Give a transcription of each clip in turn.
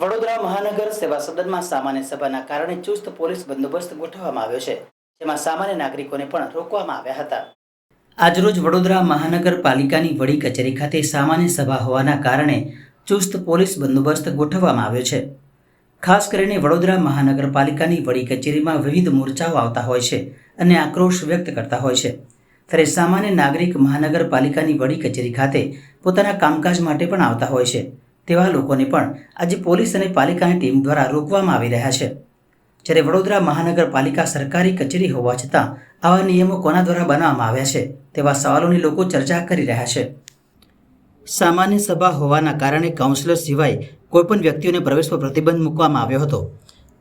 વડોદરા મહાનગર સેવા સદનમાં સામાન્ય સભાના કારણે ચુસ્ત પોલીસ બંદોબસ્ત ગોઠવવામાં આવ્યો છે, જેમાં સામાન્ય નાગરિકોને પણ રોકવામાં આવ્યા હતા. આજરોજ વડોદરા મહાનગરપાલિકાની વડી કચેરી ખાતે સામાન્ય સભા હોવાના કારણે ચુસ્ત પોલીસ બંદોબસ્ત ગોઠવવામાં આવ્યો છે. ખાસ કરીને વડોદરા મહાનગરપાલિકાની વડી કચેરીમાં વિવિધ મોરચાઓ આવતા હોય છે અને આક્રોશ વ્યક્ત કરતા હોય છે. ત્યારે સામાન્ય નાગરિક મહાનગરપાલિકાની વડી કચેરી ખાતે પોતાના કામકાજ માટે પણ આવતા હોય છે. તેવા લોકોને પણ આજે પોલીસ અને પાલિકાની ટીમ દ્વારા રોકવામાં આવી રહ્યા છે. જ્યારે વડોદરા મહાનગરપાલિકા સરકારી કચેરી હોવા છતાં આવા નિયમો કોના દ્વારા બનાવવામાં આવ્યા છે તેવા સવાલોની લોકો ચર્ચા કરી રહ્યા છે. સામાન્ય સભા હોવાના કારણે કાઉન્સિલર સિવાય કોઈપણ વ્યક્તિઓને પ્રવેશ પર પ્રતિબંધ મૂકવામાં આવ્યો હતો.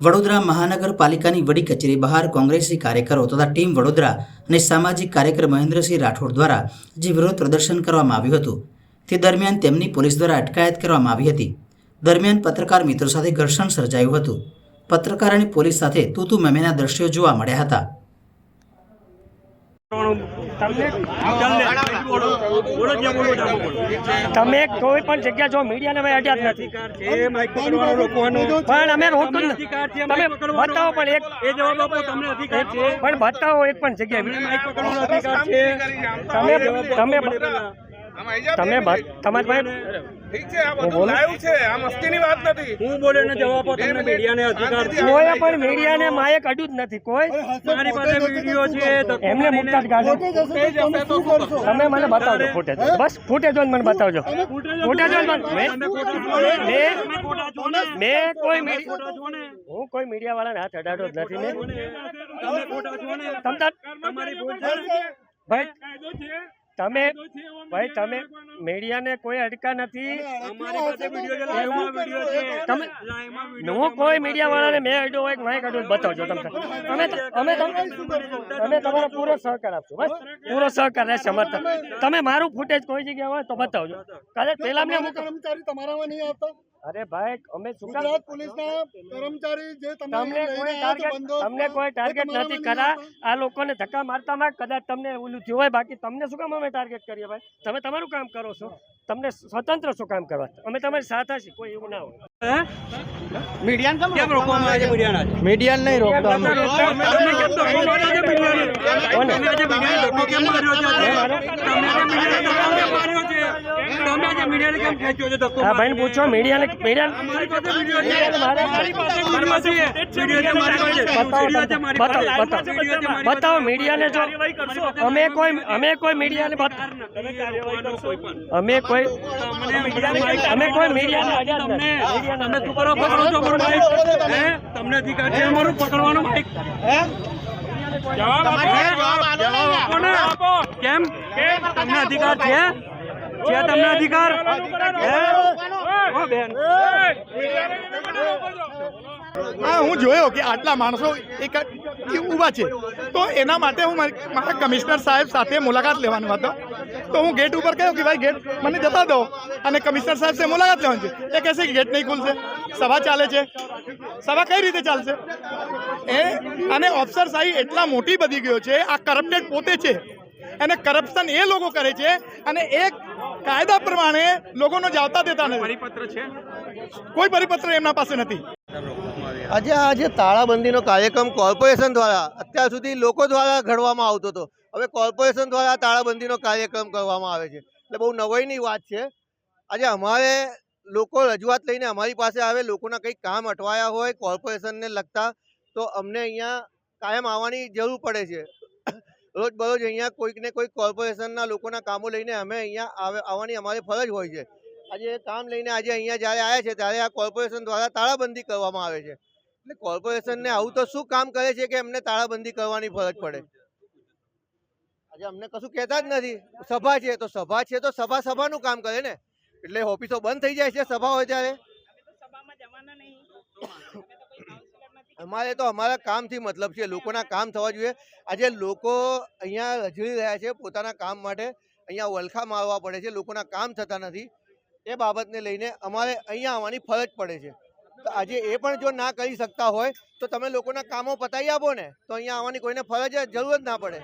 વડોદરા મહાનગરપાલિકાની વડી કચેરી બહાર કોંગ્રેસી કાર્યકરો તથા ટીમ વડોદરા અને સામાજિક કાર્યકર મહેન્દ્રસિંહ રાઠોડ દ્વારા જે વિરોધ પ્રદર્શન કરવામાં આવ્યું હતું તે દરમિયાન તેમની પોલીસ દ્વારા અટકાયત કરવામાં આવી હતી. દરમિયાન પત્રકાર મિત્રો સાથે ઘર્ષણ સર્જાયું હતું. પત્રકાર અને પોલીસ સાથે તૂતુ મેમેના દ્રશ્યો જોવા મળ્યા હતા. તમે કોઈ પણ જગ્યા જો મીડિયાને મેં અડ્યા જ નથી. પણ અમે રોકતું નથી. તમે બતાવો પણ એક એ જવાબ આપો તમને અધિકાર છે. પણ બતાવો એક પણ છે. તમે તમે તમે તમારી પાસે ઠીક છે આ બધું લાઈવ છે આ મસ્તીની વાત નથી. હું બોલે ને જવાબ આપો તમને મીડિયાને અધિકાર કોઈ પણ મીડિયાને માએ અડ્યું જ નથી કોઈ? મારી પાસે વીડિયો છે એમને મુકતા તમે મને બતાવજો ફૂટેજ બસ ફૂટેજ મને બતાવજો. ફૂટેજ મને મેં- મેં મેં કોઈ મીડિયા હું કોઈ મીડિયા વાળાને હાથ અડાડો જ નથી ને. તમ છે ભાઈ તમે ભાઈ તમે મીડિયાને કોઈ અડકા નથી. અમારી પાસે વીડિયો છે લાઈવમાં વીડિયો છે. તમે હું કોઈ મીડિયા વાળાને મેં અડ્યો હોય મેં કાઢ્યું બતાવજો તમે અમે અમે અમે તમારો પૂરો સહકાર આપશું. બસ. પૂરો સહકાર રહેશે અમારે તમે મારું ફૂટેજ કોઈ જગ્યા હોય તો બતાવજો. કાલે પેલા મેં કર્મચારી તમારામાં નહીં આવતા? અરે ભાઈ અમે ગુજરાત પોલીસના કર્મચારી જે તમને કોઈ ટાર્ગેટ તમને કોઈ ટાર્ગેટ નથી કરા? આ લોકોને ધક્કા મારતામાં કદાચ તમને ઓલું થયું હોય બાકી તમને શું કામ અમે ટાર્ગેટ કરીએ ભાઈ? તમે તમારું કામ કરો છો. તમને સ્વતંત્ર શું કામ કરવા? અમે તમારી સાથે છીએ કોઈ એવું ના હોય. મીડિયાને નહીં રોકતો હા ભાઈને પૂછો મીડિયાને મીડિયા મારી પાસે મારે- મારી પાસે વીડિયો છે. વીડિયો છે મારી પાસે. બતાવો. મીડિયાને જો અમે કોઈ અમે કોઈ મીડિયાને અમે કોઈ અમે કોઈ મીડિયાને તમને અમારું માઇક? અધિકાર છે અમારું પકડવાનો માઇક જવાબ આપો જવાબ આપો ને કેમ તમને અધિકાર છે છે તમને અધિકાર હે હા જોયો કે આટલા માણસો એક ઊભા છે તો એના માટે હું મારા કમિશનર સાહેબ સાથે મુલાકાત લેવાનો હતો તો હું ગેટ ઉપર કહ્યું કે ભાઈ ગેટ મને જતા દો અને કમિશનર સાહેબ સે મુલાકાત લેવાની છે એ કહેશે કે ગેટ નહીં ખુલશે સભા ચાલે છે સભા કઈ રીતે ચાલશે એ અને ઓફિસરશાહી એટલા મોટી બની ગયો છે આ કરપ્ટેડ પોતે છે અને કરપ્શન એ લોકો કરે છે અને એક કાયદા પ્રમાણે લોકોનો જાવતા દેતા નથી. પરિપત્ર છે? કોઈ પરિપત્ર એમના પાસે નથી. આજે આજે તાળાબંધીનો કાર્યક્રમ કોર્પોરેશન દ્વારા અત્યાર સુધી લોકો દ્વારા ઘડવામાં આવતો હતો. હવે કોર્પોરેશન દ્વારા તાળાબંધીનો કાર્યક્રમ કરવામાં આવે છે. એટલે બહુ નવાઈની વાત છે. આજે અમારે લોકો રજૂઆત લઈને અમારી પાસે આવે લોકોના કંઈક કામ અટવાયા હોય કોર્પોરેશનને લગતા તો અમને અહીંયા કાયમ આવવાની જરૂર પડે છે. રોજ બરોજ અહીંયા કોઈક ને કોઈક કોર્પોરેશનના લોકોના કામો લઈને અમે અહીંયા આવે આવવાની અમારી ફરજ હોય છે. આજે કામ લઈને આજે અહીંયા જ્યારે આવ્યા છે ત્યારે આ કોર્પોરેશન દ્વારા તાળાબંધી કરવામાં આવે છે. એટલે કોર્પોરેશનને આવું તો શું કામ કરે છે કે એમને તાળાબંધી કરવાની ફરજ પડે? આજે અમને કશું કહેતા જ નથી. સભા છે તો સભા છે તો સભા સભાનું કામ કરે ને. એટલે ઓફિસો બંધ થઈ જાય છે સભા હોય ત્યારે. અમારે તો અમારા કામથી મતલબ છે, લોકોના કામ થવા જોઈએ. આજે લોકો અહીંયા રજડી રહ્યા છે પોતાના કામ માટે. અહીંયા વલખા મારવા પડે છે, લોકોના કામ થતા નથી. એ બાબતને લઈને અમારે અહીંયા આવવાની ફરજ પડે છે. તો આજે એ પણ જો ના કરી શકતા હોય, તો તમે લોકોના કામો પતાવી આપો ને. તો અહીંયા આવવાની કોઈને ફરજ જરૂર જ ના પડે.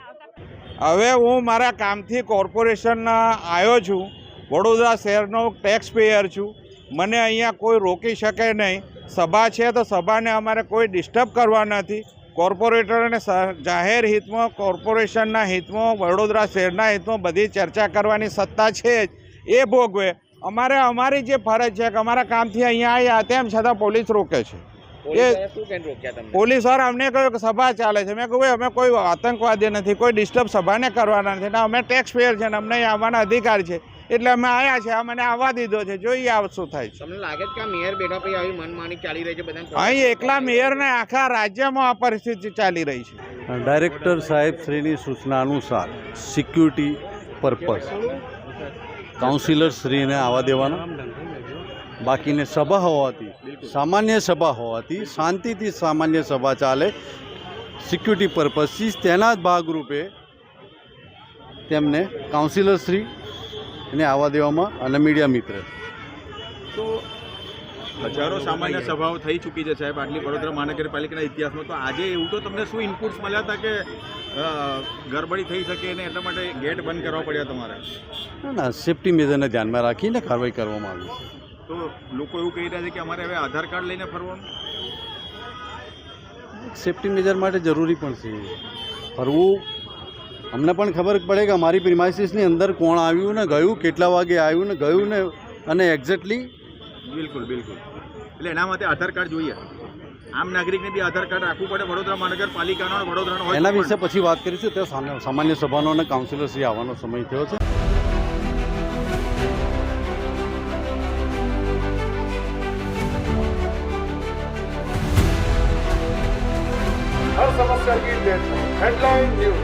હવે હું મારા કામથી કોર્પોરેશન આવ્યો છું. વડોદરા શહેરનો ટેક્સ પેયર છું. મને અહીંયા કોઈ રોકી શકે નહીં. સભા છે તો સભાને અમારે કોઈ ડિસ્ટર્બ કરવા નથી. કોર્પોરેટરોને જાહેર હિતમાં કોર્પોરેશનના હિતમાં વડોદરા શહેરના હિતમાં બધી ચર્ચા કરવાની સત્તા છે જ. એ ભોગવે. અમારે અમારી જે ફરજ છે કે અમારા કામથી અહીંયા આવ્યા તેમ છતાં પોલીસ રોકે છે. એ પોલીસ વાર અમને કહ્યું કે સભા ચાલે છે. મેં કહ્યું ભાઈ અમે કોઈ આતંકવાદી નથી કોઈ ડિસ્ટર્બ સભાને કરવાના નથી. ને અમે ટેક્સ પેયર છે ને અમને આવવાના અધિકાર છે. એટલે અમે આવ્યા છે અમને આવવા દીધો છે. જોઈએ આવ શું થાય છે. તમને લાગે છે કે આ મેયર બેઠા પછી આવી મનમાની ચાલી રહી છે બધા અહીં એકલા મેયરને આખા રાજ્યમાં આ પરિસ્થિતિ ચાલી રહી છે. ડાયરેક્ટર સાહેબ શ્રીની સૂચના અનુસાર સિક્યુરિટી પર્પઝ કાઉન્સિલર શ્રીને આવવા દેવાના. બાકીને સભા હોવાથી સામાન્ય સભા હોવાથી શાંતિથી સામાન્ય સભા ચાલે. સિક્યુરિટી પર્પઝથી તેના જ ભાગરૂપે તેમને કાઉન્સિલર શ્રી ને આવવા દેવામાં અને મીડિયા મિત્ર. તો હજારો સામાન્ય સભાઓ થઈ ચૂકી છે સાહેબ આટલી વડોદરા મહાનગરપાલિકાના ઇતિહાસમાં. તો આજે એવું તો તમને શું ઇનપુટ્સ મળ્યા હતા કે ગરબડી થઈ શકે ને એટલા માટે ગેટ બંધ કરવા પડ્યા તમારે? ના ના સેફટી મેજરને ધ્યાનમાં રાખીને કાર્યવાહી કરવામાં આવી છે. તો લોકો એવું કહી રહ્યા છે કે અમારે હવે આધાર કાર્ડ લઈને ફરવાનું? સેફટી મેજર માટે જરૂરી પણ છે. ફરવું અમને પણ ખબર પડે કે અમારી પ્રિમાઇસીસની અંદર કોણ આવ્યું ને ગયું કેટલા વાગે આવ્યું ને ગયું ને અને એક્ઝેક્ટલી બિલકુલ બિલકુલ. એટલે એના માટે આધાર કાર્ડ જોઈએ. આમ નાગરિકને બી આધાર કાર્ડ રાખવું પડે. વડોદરા મહાનગરપાલિકાનો વડોદરાનો એના વિશે પછી વાત કરીશું. ત્યાં સામે- સામાન્ય સભાનો અને કાઉન્સિલરશ્રી આવવાનો સમય થયો છે. సమస్యలకి హెడ్లైన్ న్యూస్